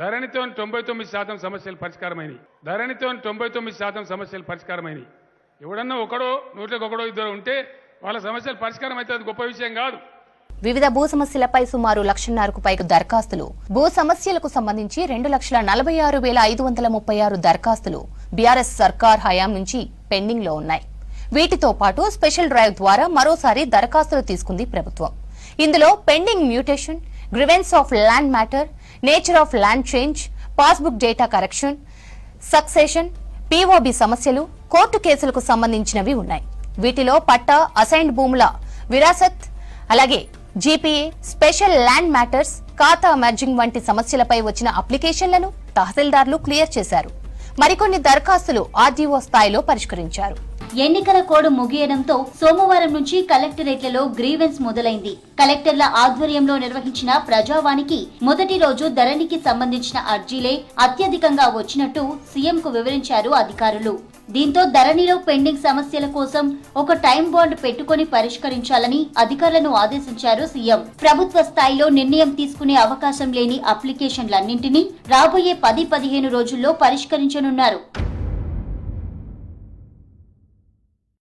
ధరణితో తొంభై తొమ్మిది శాతం సమస్యలు పరిష్కారమైనవి ధరణితో తొంభై తొమ్మిది శాతం సమస్యలు పరిష్కారమైనవి ఎవడన్నా ఒకడో నూట్లకు ఒకడో ఇద్దరు ఉంటే వాళ్ళ సమస్యలు పరిష్కారం అయితే అది గొప్ప విషయం కాదు. వివిధ భూ సమస్యలపై సుమారు లక్షన్నరకు పైకి దరఖాస్తులు. భూ సమస్యలకు సంబంధించి రెండు లక్షల నలభై ఆరు వేల ఐదు వందల ముప్పై ఆరు దరఖాస్తులు బీఆర్ఎస్ సర్కార్ హయాం నుంచి పెండింగ్లో ఉన్నాయి. వీటితో పాటు స్పెషల్ డ్రైవ్ ద్వారా మరోసారి దరఖాస్తులు తీసుకుంది ప్రభుత్వం. ఇందులో pending mutation grievance of land matter nature of land change passbook data correction succession POB సమస్యలు కోర్టు కేసులకు సంబంధించినవి ఉన్నాయి. వీటిలో పట్టా అసైన్డ్ భూముల విరాసత్ అలాగే జీపీఏ స్పెషల్ ల్యాండ్ మ్యాటర్స్ ఖాతా మెర్జింగ్ వంటి సమస్యలపై వచ్చిన అప్లికేషన్లను తహసీల్దార్లు క్లియర్ చేశారు. మరికొన్ని దరఖాస్తులు ఆర్డీఓ స్థాయిలో పరిష్కరించారు. ఎన్నికల కోడ్ ముగియడంతో సోమవారం నుంచి కలెక్టరేట్లలో గ్రీవెన్స్ మొదలైంది. కలెక్టర్ల ఆధ్వర్యంలో నిర్వహించిన ప్రజావానికి మొదటి రోజు ధరణికి సంబంధించిన అర్జీలే అత్యధికంగా వచ్చినట్టు సీఎంకు వివరించారు అధికారులు. దీంతో ధరణిలో పెండింగ్ సమస్యల కోసం ఒక టైం బాండ్ పెట్టుకుని పరిష్కరించాలని అధికారులను ఆదేశించారు సీఎం. ప్రభుత్వ స్థాయిలో నిర్ణయం తీసుకునే అవకాశం లేని అప్లికేషన్లన్నింటినీ రాబోయే పది పదిహేను రోజుల్లో పరిష్కరించనున్నారు.